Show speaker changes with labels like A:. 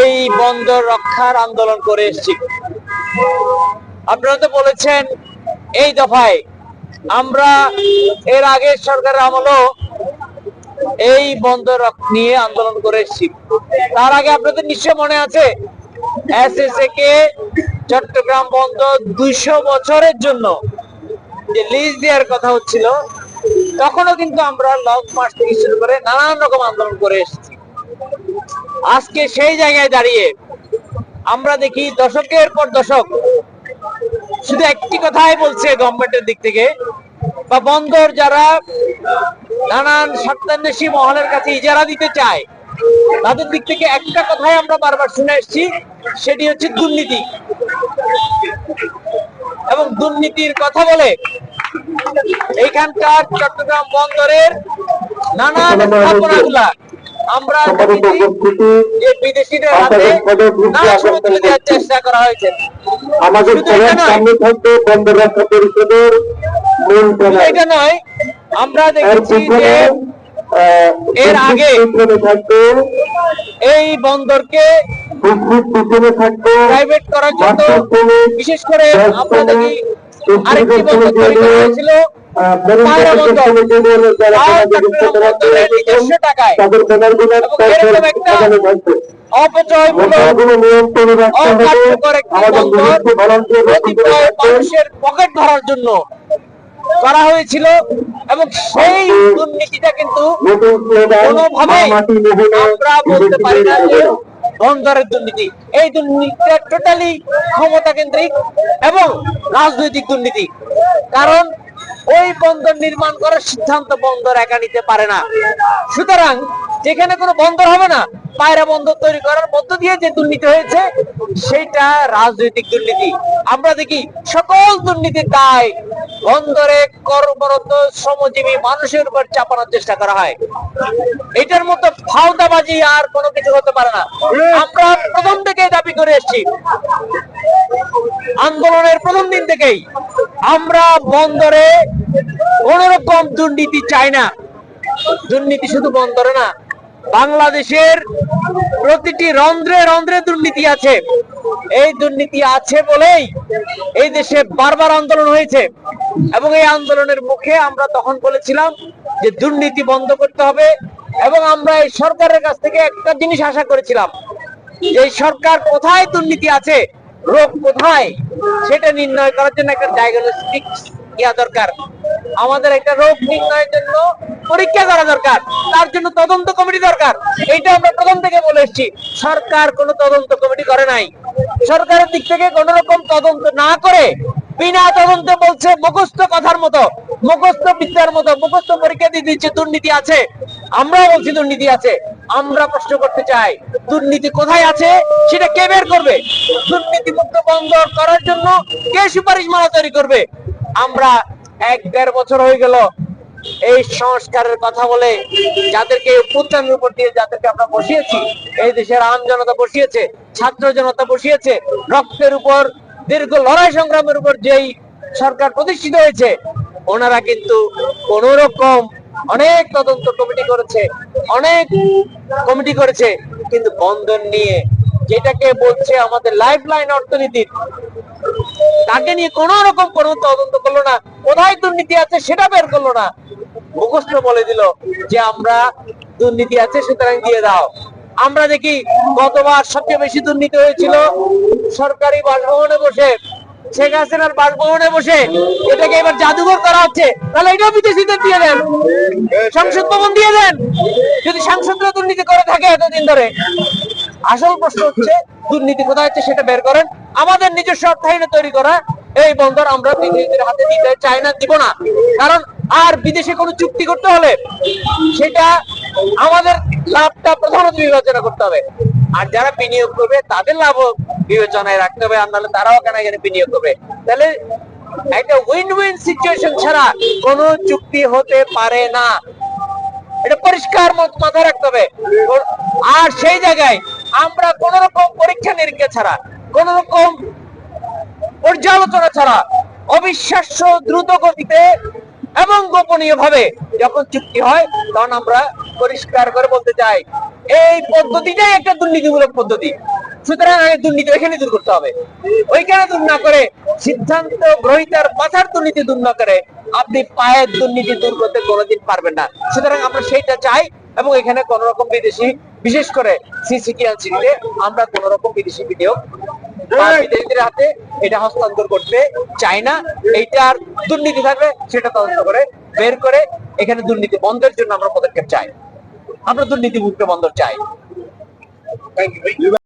A: এই বন্দর রক্ষার আন্দোলন করে এসেছি। আপনারা তো বলেছেন, এই দফায় আমরা এর আগে সরকারের আমলও এই বন্দর নিয়ে আন্দোলন করে এসেছি। তার আগে আপনাদের নিশ্চয় মনে আছে চট্টগ্রাম বন্দর দুইশো বছরের জন্য যে লিজ দেওয়ার কথা হচ্ছিল, তখনও কিন্তু আমরা লং মার্চ থেকে শুরু করে নানান রকম আন্দোলন করে এসেছি। আজকে সেই জায়গায় দাঁড়িয়ে আমরা দেখি দশকের পর দশক শুধু একটি কথাই বলছে গভর্নমেন্টের দিক থেকে, বা বন্দর যারা নানান স্বার্থান্বেষী মহলের কাছে ইজারা দিতে চায়, তাদের দিক থেকে একটা কথাই আমরা বারবার শুনে এসেছি, সেটি হচ্ছে দুর্নীতি। এবং দুর্নীতির কথা বলে এইখানকার চট্টগ্রাম বন্দরের নানান স্থাপনাগুলা আমরা বিদেশিদের হাতে তুলে দেওয়ার চেষ্টা করা হয়েছে।
B: আমাদের। সামনে থাকবে বন্দর রক্ষা পরিষদের
A: এটা নয় আমরা দেখেছি যে এর আগে এই বন্দরকে প্রাইভেট করার জন্য বিশেষ করে আমরা দেখি আরেকটি বন্দর তৈরি করা হয়েছিল।
B: করা
A: পকেট জন্য হয়েছিল এবং সেই দুর্নীতিটা কিন্তু আমরা বলতে পারি না যে দুর্নীতি। এই দুর্নীতিটা টোটালি ক্ষমতা কেন্দ্রিক এবং রাজনৈতিক দুর্নীতি। কারণ ওই বন্দর নির্মাণ করার সিদ্ধান্ত বন্দর একা নিতে পারে না। সুতরাং যেখানে কোনো বন্দর হবে না, পায়রা বন্দর তৈরি করার মধ্য দিয়ে যে দুর্নীতি হয়েছে, সেটা রাজনৈতিক দুর্নীতি। আমরা দেখি সকল দুর্নীতির দায় বন্দরে কর্মরত শ্রমজীবী মানুষের উপর চাপানোর চেষ্টা করা হয়। এটার মতো ফাউদাবাজি আর কোনো কিছু হতে পারে না। আমরা প্রথম থেকে দাবি করে এসেছি, আন্দোলনের প্রথম দিন থেকেই আমরা বন্দরে কোন রকম দুর্নীতি চাই না। দুর্নীতি শুধু বন্দরে না, বাংলাদেশের প্রতিটি রন্ধ্রে রন্ধ্রে দুর্নীতি আছে। এই দুর্নীতি আছে বলেই এই দেশে বারবার আন্দোলন হয়েছে। এবং এই আন্দোলনের মুখে আমরা তখন বলেছিলাম যে দুর্নীতি বন্ধ করতে হবে এবং আমরা এই সরকারের কাছ থেকে একটা জিনিস আশা করেছিলাম। যে সরকার কোথায় দুর্নীতি আছে, রোগ কোথায়, সেটা নির্ণয় করার জন্য একটা ডায়াগনস্টিক ইয়া দরকার। আমাদের একটা রোগ নির্ণয়ের জন্য পরীক্ষা করা দরকার। তার জন্য তদন্ত কমিটি দরকার। এইটা আমরা প্রথম থেকে বলে এসেছি। সরকার কোনো তদন্ত কমিটি করে নাই। সরকারের দিক থেকে কোন রকম তদন্ত না করে বিনা তদন্ত বলছে, মুখস্থ কথার মতো, মুখস্থ বিদ্যার মতো, মুখস্থ পরীক্ষা দিয়ে দিচ্ছে, দুর্নীতি আছে। আমরাও বলছি দুর্নীতি আছে। আমরা প্রশ্ন করতে চাই, দুর্নীতি কোথায় আছে? সেটা কে বের করবে? দুর্নীতি মুক্ত বন্ধ করার জন্য কে সুপারিশ মালা তৈরি করবে? আমরা এক দেড় বছর হয়ে গেল এই সংস্কারের কথা বলে যাদেরকে উত্থানের উপর দিয়ে যাদেরকে আমরা বসিয়েছি, এই দেশের আম জনতা বসিয়েছে, ছাত্র জনতা বসিয়েছে, রক্তের উপর, দীর্ঘ লড়াই সংগ্রামের উপর যেই সরকার প্রতিষ্ঠিত হয়েছে, ওনারা কিন্তু কোন রকম অনেক তদন্ত কমিটি করেছে, অনেক কমিটি করেছে, কিন্তু বন্ধন নিয়ে যেটাকে বলছে আমাদের লাইফ লাইন অর্থনীতির তাকে নিয়ে কোন রকম কোন তদন্ত করল না। কোথায় দুর্নীতি আছে সেটা বের করল না। মুখস্থ বলে দিল যে আমরা দুর্নীতি আছে, সুতরাং দিয়ে দাও। আমরা দেখি গতবার সবচেয়ে বেশি দুর্নীতি হয়েছিল সরকারি বাসভবনে বসে। শেখ হাসিনার বাসভবনে বসে। এটাকে এবার জাদুঘর করা হচ্ছে। তাহলে এটাও বিদেশিদের দিয়ে দেন। সংসদ ভবন দিয়ে দেন। যদি সাংসদরা দুর্নীতি করে থাকে এতদিন ধরে। আসল প্রশ্ন হচ্ছে, দুর্নীতি কোথায় হচ্ছে সেটা বের করেন। আমাদের নিজস্ব অর্থায়নে তৈরি করা এই বন্দর আমরা বিদেশিদের হাতে দিতে চাই না, দিব না। কারণ আর বিদেশে কোনো চুক্তি করতে হলে সেটা আমাদের লাভটা প্রধানত বিবেচনা করতে হবে। আর যারা বিনিয়োগ করবে, তাদের লাভও বিবেচনায় রাখতে হবে, আর নাহলে তারাও কেন এখানে বিনিয়োগ করবে? তাহলে একটা উইন উইন সিচুয়েশন ছাড়া কোনো চুক্তি হতে পারে না। এটা পরিষ্কার মাথায় রাখতে হবে। আর সেই জায়গায় আমরা কোন রকম পরীক্ষা নিরীক্ষা ছাড়া কোন রকম পর্যালোচনা ছাড়া অবিশ্বাস্য দ্রুত গতিতে এবং গোপনীয় ভাবে যখন চুক্তি হয়, তখন আমরা পরিষ্কার করে বলতে চাই, এই পদ্ধতিটাই একটা দুর্নীতিমূলক পদ্ধতি। সুতরাং আগে দুর্নীতি ওইখানে দূর করতে হবে। ওইখানে দূর না করে সিদ্ধান্ত গ্রহিতার মাথার দুর্নীতি দূর না করে আপনি পায়ের দুর্নীতি দূর করতে কোনোদিন পারবেন না। সুতরাং আমরা সেইটা চাই এবং এখানে কোন রকম বিদেশি, বিশেষ করে সিসিটি সিটিতে আমরা কোন রকম বিদেশি বিনিয়োগ বিদেশিদের হাতে এটা হস্তান্তর করতে চাই না। এইটার দুর্নীতি থাকবে সেটা তদন্ত করে বের করে। এখানে দুর্নীতি বন্ধের জন্য আমরা পদক্ষেপ চাই। আমরা দুর্নীতি মুক্ত বন্ধ চাই